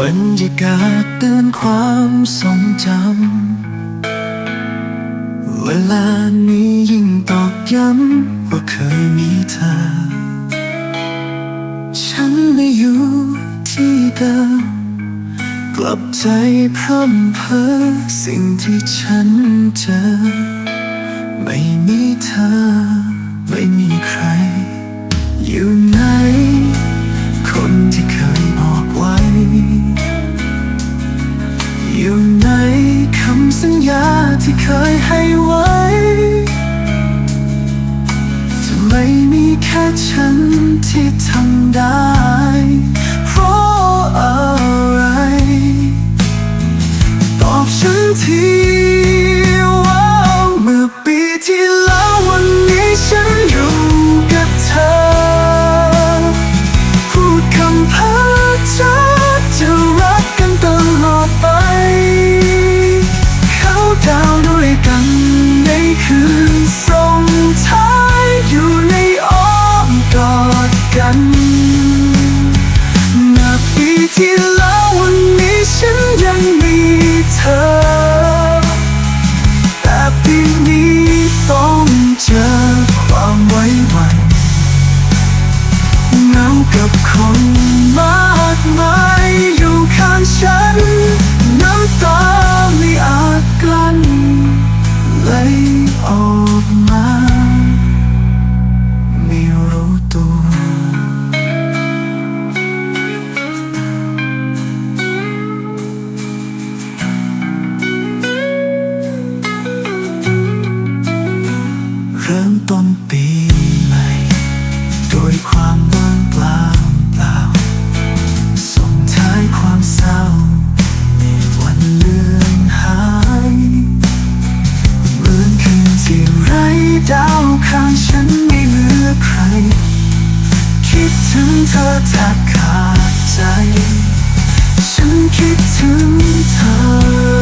บรรยากาศเตือนความทรงจำ เวลานี้ยิ่งตอกย้ำว่าเคยมีเธอ ฉันไม่อยู่ที่เดิมกลับใจพร่ำเพ้อสิ่งที่ฉันเจอ ไม่มีเธอ ไม่มีใคร อยู่ไหน ที่เคยให้ไว้จะไม่มีแค่ฉันที่ทำาดาวด้วยกันในคืนส่งท้ายอยู่ในอ้อมกอดกันเมื่อปีที่แล้ววันนี้ฉันยังมีเธอ แต่ปีนี้ต้องเจอความไว้วันเหงากับคน ดาวข้างฉันไม่เหลือใคร คิดถึงเธอแทบขาดใจ ฉันคิดถึงเธอ